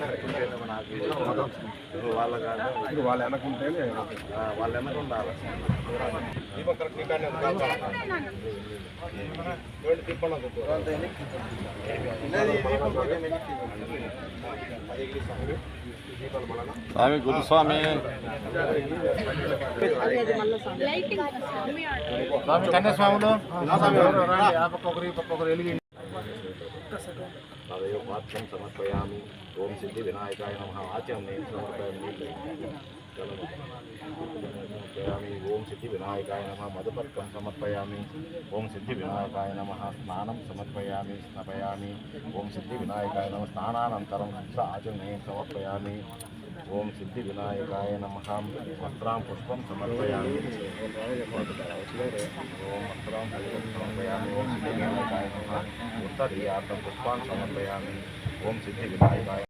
పెట్టుకుంటేనేమో నాకు ఇప్పుడు వాళ్ళ కాదు. వాళ్ళు వెనకుంటేనే వాళ్ళ వెనక ఉండాలి. స్వామి గురుస్వామి స్వామి. కన్యాస్వాములు. ఎవరు రండి. ఒకరు వెలిగి తదయో పాత్రం సమర్పయామి. ఓం సిద్ధి వినాయకాయ నమ. ఆచరణ నేను సమర్పయామి. ఓం సిద్ధి వినాయకాయ నమ. మధుపత్రం సమర్పయామి. ఓం సిద్ధి వినాయకాయ నమ. స్నానం సమర్పయామి. స్నపయామి. ఓం సిద్ధి వినాయకాయ నమ. స్నానానంతరం ఆచరణ సమర్పయామి? ఓం సిద్ధి వినాయకాయ నమ. వస్త్రాం పుష్పం సమర్పయామి. ఓం వస్త్రాం పుష్పం సమర్పయామి. ఓం సిద్ధి వినాయకాయ నమ. ఉత్తరీయార్థం పుష్పాన్ సమర్పయామి. ఓం సిద్ధి వినాయకాయ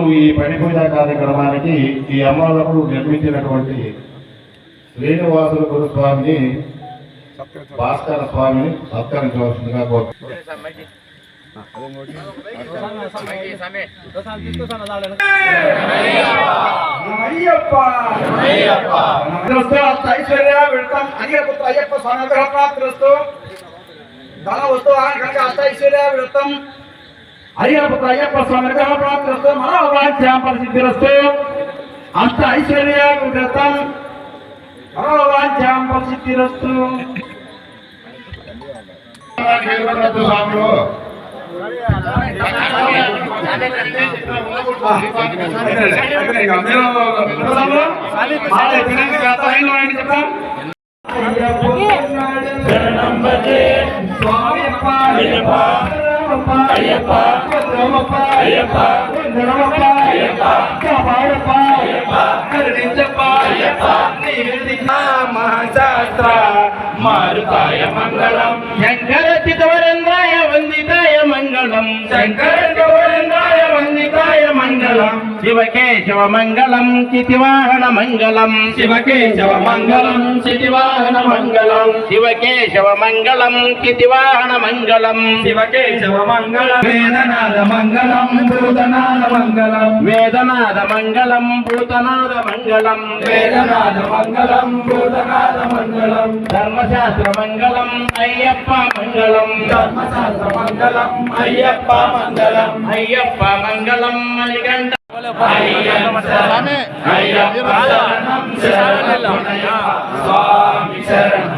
ఈరోజు ఈ పని పూజ కార్యక్రమానికి ఈ అమ్మవారు నిర్మించినటువంటి శ్రీనివాసుల గురుస్వామిని భాస్కర స్వామిని సత్కరించవలసిందిగా కోరుతున్నాను అయ్యప్ప ఐశ్వర్య వెళ్తాం అయ్యప్ప అయ్యప్ప స్వామి అనుగ్రహ ప్రాప్తిరస్తు ధన కనుక అష్ట ఐశ్వర్య వెళ్తాం అయ్యప్ప అయ్యప్ప స్వామి అనుగ్రహ ప్రాప్తిరస్తు మనోవాంఛాం పరిసిద్ధిరస్తు అష్ట ఐశ్వర్య వెళ్తాం మనోవాంఛాం పరిసిద్ధిరస్తు స్వాములు శరణం భజే అయ్యప్ప అయ్యప్ప అయ్యప్ప మహాశాస్త్ర మారుతాయ మంగళం శంకర చితవరేంద్రాయ వందితాయ మంగళం శంకర చితవరేంద్రాయ వందితాయ మంగళం శివకేశవ మంగళం చితివాహన మంగళం శివకేశవ మంగళం చితివాహన మంగళం శివకేశవ మంగళం చితివాహన మంగళం శివకేశవ మంగళం వేదనాద మంగళం భూతనాద మంగళం వేదనాద మంగళం భూతనాద మంగళం వేదనాద మంగళం భూతనాద మంగళం ధర్మశాస్త్ర మంగళం అయ్యప్ప మంగళం ధర్మశాస్త్ర మంగళం అయ్యప్ప మంగళం అయ్యప్ప మంగళం మణికంఠ స్వామి అయ్యప్ప శరణం శరణం స్వామి శరణం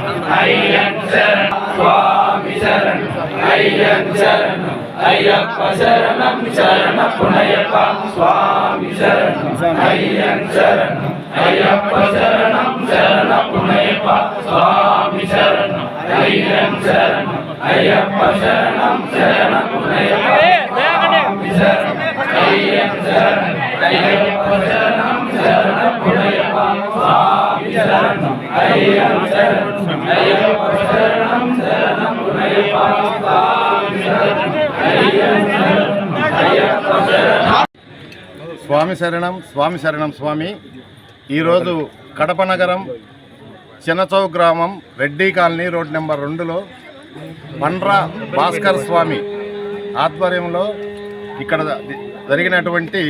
స్వామి శరణం అయ్యప్ప శరణం అయ్యప్ప శరణం శరణ పునయప్ప స్వామి శరణం అయ్యప్ప శరణం అయ్యప్ప శరణం శరణ పునయప్ప స్వామి శరణం అయ్యప్ప శరణం అయ్యప్ప శరణం శరణ పునయప్ప స్వామి శరణం స్వామి శరణం స్వామి శరణం స్వామి. శరణం స్వామి శరణం స్వామి ఈరోజు కడప నగరం చిన్నచౌ గ్రామం రెడ్డి కాలనీ రోడ్ నెంబర్ రెండులో పండ్ర భాస్కర్ స్వామి ఆధ్వర్యంలో ఇక్కడ జరిగినటువంటి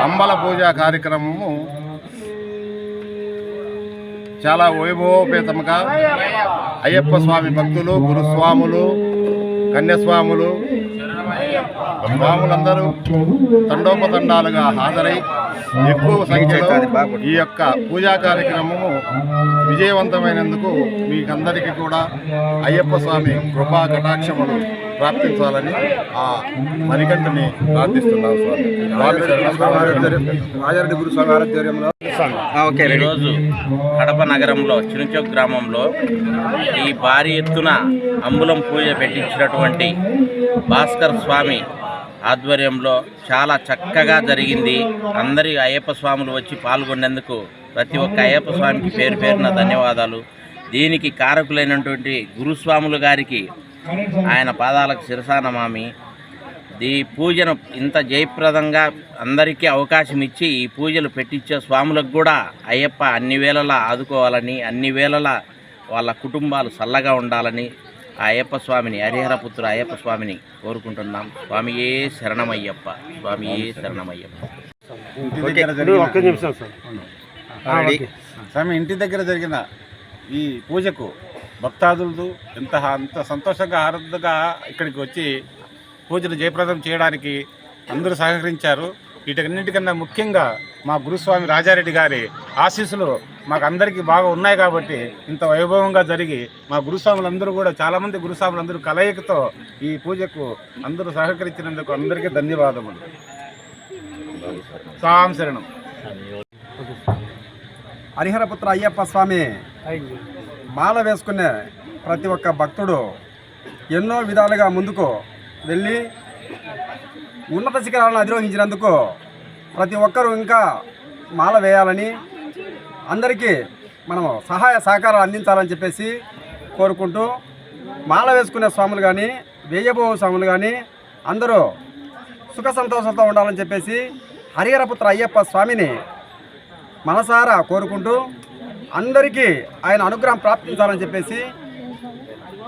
అంబల పూజ కార్యక్రమము చాలా వైభవోపేతముగా అయ్యప్ప స్వామి భక్తులు గురుస్వాములు కన్యస్వాములు స్వాములందరూ తండోపతండాలుగా హాజరై ఎక్కువ సంఖ్యలో ఈ యొక్క పూజా కార్యక్రమము విజయవంతమైనందుకు మీకందరికీ కూడా అయ్యప్ప స్వామి కృపా కటాక్షములు. ప్రాప్తించాలని ఆ మణికంఠని ప్రార్థిస్తున్నాం స్వామి. స్వామి శరణం. రాజారెడ్డి గురుస్వామి ఆరాధ్వర్యంలో ఓకే ఈరోజు కడప నగరంలో చిరుచౌక్ గ్రామంలో ఈ భారీ ఎత్తున అంబులం పూజ పెట్టించినటువంటి భాస్కర్ స్వామి ఆధ్వర్యంలో చాలా చక్కగా జరిగింది. అందరి అయ్యప్ప స్వాములు వచ్చి పాల్గొనేందుకు ప్రతి ఒక్క అయ్యప్ప స్వామికి పేరు పేరున ధన్యవాదాలు. దీనికి కారకులైనటువంటి గురుస్వాములు గారికి ఆయన పాదాలకు శిరసానమామి ఈ పూజను ఇంత జయప్రదంగా అందరికీ అవకాశం ఇచ్చి ఈ పూజలు పెట్టించే స్వాములకు కూడా అయ్యప్ప అన్ని వేళలా ఆదుకోవాలని అన్ని వేళలా వాళ్ళ కుటుంబాలు చల్లగా ఉండాలని ఆ అయ్యప్ప స్వామిని హరిహరపుత్ర అయ్యప్ప స్వామిని కోరుకుంటున్నాం. స్వామియే శరణమయ్యప్ప స్వామియే శరణమయ్యప్ప. స్వామి ఇంటి దగ్గర జరిగిన ఈ పూజకు భక్తాదులు ఎంత అంత సంతోషంగా ఆనందంగా ఇక్కడికి వచ్చి పూజలు జయప్రదం చేయడానికి అందరూ సహకరించారు. వీటన్నిటికన్నా ముఖ్యంగా మా గురుస్వామి రాజారెడ్డి గారి ఆశీస్సులు మాకు అందరికీ బాగా ఉన్నాయి కాబట్టి ఇంత వైభవంగా జరిగి మా గురుస్వాములందరూ కూడా చాలామంది గురుస్వాములందరూ కలయికతో ఈ పూజకు అందరూ సహకరించినందుకు అందరికీ ధన్యవాదములు. సాం శరణం. హరిహరపుత్ర అయ్యప్ప స్వామి. మాల వేసుకునే ప్రతి ఒక్క భక్తుడు ఎన్నో విధాలుగా ముందుకు వెళ్ళి ఉన్నత శిఖరాలను అధిరోహించినందుకు ప్రతి ఒక్కరూ ఇంకా మాల వేయాలని అందరికీ మనము సహాయ సహకారాలు అందించాలని చెప్పేసి కోరుకుంటూ మాల వేసుకునే స్వాములు కానీ వేయబో స్వాములు కానీ అందరూ సుఖ సంతోషంతో ఉండాలని చెప్పేసి హరిహరపుత్ర అయ్యప్ప స్వామిని మనసారా కోరుకుంటూ అందరికీ ఆయన అనుగ్రహం ప్రాప్తించాలని చెప్పేసి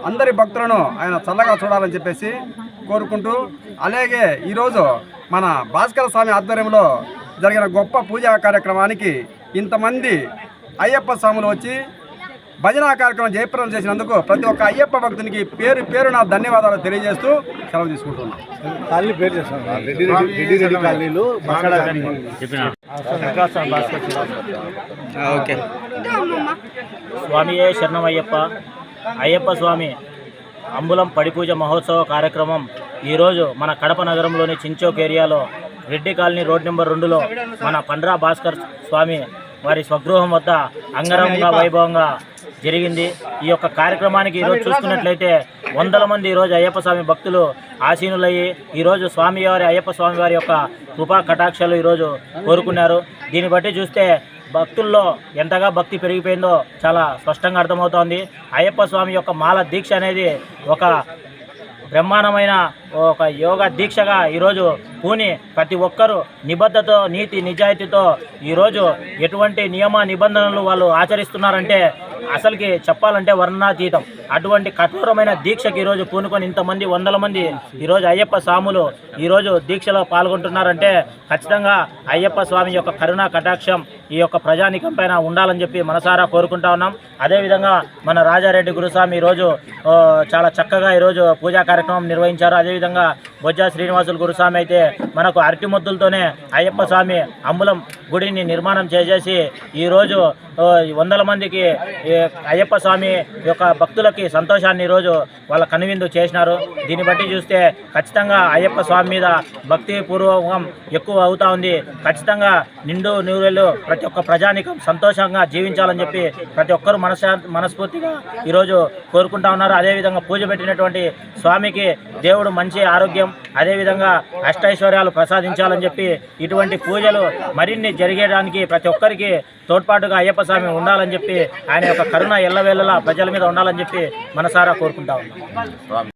అందరి భక్తులను ఆయన చల్లగా చూడాలని చెప్పేసి కోరుకుంటూ అలాగే ఈరోజు మన భాస్కర స్వామి ఆధ్వర్యంలో జరిగిన గొప్ప పూజా కార్యక్రమానికి ఇంతమంది అయ్యప్ప స్వాములు వచ్చి భజన కార్యక్రమం జయప్రదం చేసినందుకు ప్రతి ఒక్క అయ్యప్ప భక్తునికి పేరు పేరు నా ధన్యవాదాలు తెలియజేస్తూ సెలవు తీసుకుంటున్నాను ఓకే. స్వామియే శరణమయ్యప్ప. అయ్యప్ప స్వామి అంబులం పడిపూజ మహోత్సవ కార్యక్రమం ఈరోజు మన కడప నగరంలోని చించోక్ ఏరియాలో రెడ్డి కాలనీ రోడ్ నెంబర్ రెండులో మన పండ్రా భాస్కర్ స్వామి వారి స్వగృహం వద్ద అంగరంగ వైభవంగా జరిగింది. ఈ యొక్క కార్యక్రమానికి ఈరోజు చూసుకున్నట్లయితే వందల మంది ఈరోజు అయ్యప్ప స్వామి భక్తులు ఆసీనులయ్యి ఈరోజు స్వామివారి అయ్యప్ప స్వామి వారి యొక్క కృపా కటాక్షాలు ఈరోజు కోరుకున్నారు. దీన్ని బట్టి చూస్తే భక్తుల్లో ఎంతగా భక్తి పెరిగిపోయిందో చాలా స్పష్టంగా అర్థమవుతోంది. అయ్యప్ప స్వామి యొక్క మాల దీక్ష అనేది ఒక బ్రహ్మాండమైన ఒక యోగా దీక్షగా ఈరోజు పూని ప్రతి ఒక్కరూ నిబద్ధతో నీతి నిజాయితీతో ఈరోజు ఎటువంటి నియమ నిబంధనలు వాళ్ళు ఆచరిస్తున్నారంటే అసలుకి చెప్పాలంటే వర్ణాతీతం అటువంటి కఠోరమైన దీక్షకి ఈరోజు పూనుకొని ఇంతమంది వందల మంది ఈరోజు అయ్యప్ప స్వాములు ఈరోజు దీక్షలో పాల్గొంటున్నారంటే ఖచ్చితంగా అయ్యప్ప స్వామి యొక్క కరుణా కటాక్షం ఈ యొక్క ప్రజానికం పైన ఉండాలని చెప్పి మనసారా కోరుకుంటా ఉన్నాం. అదేవిధంగా మన రాజారెడ్డి గురుస్వామి ఈరోజు చాలా చక్కగా ఈరోజు పూజా కార్యక్రమం నిర్వహించారు. అదేవిధంగా బొజ్జా శ్రీనివాసులు గురుస్వామి అయితే మనకు అరటిముద్దులతోనే అయ్యప్ప స్వామి అంబులం గుడిని నిర్మాణం చేసేసి ఈరోజు వందల మందికి అయ్యప్ప స్వామి యొక్క భక్తులకి సంతోషాన్ని ఈరోజు వాళ్ళ కనువిందు చేసినారు. దీన్ని బట్టి చూస్తే ఖచ్చితంగా అయ్యప్ప స్వామి మీద భక్తి పూర్వకం ఎక్కువ అవుతా ఉంది. ఖచ్చితంగా నిండు నూరెళ్ళు ప్రతి ప్రతి ఒక్క ప్రజానికం సంతోషంగా జీవించాలని చెప్పి ప్రతి ఒక్కరూ మనసా మనస్ఫూర్తిగా ఈరోజు కోరుకుంటా ఉన్నారు. అదేవిధంగా పూజ పెట్టినటువంటి స్వామికి దేవుడు మంచి ఆరోగ్యం అదేవిధంగా అష్టైశ్వర్యాలు ప్రసాదించాలని చెప్పి ఇటువంటి పూజలు మరిన్ని జరిగేయడానికి ప్రతి ఒక్కరికి తోడ్పాటుగా అయ్యప్ప స్వామి ఉండాలని చెప్పి ఆయన యొక్క కరుణ ఎల్లవేళలా ప్రజల మీద ఉండాలని చెప్పి మనసారా కోరుకుంటా ఉన్నాం.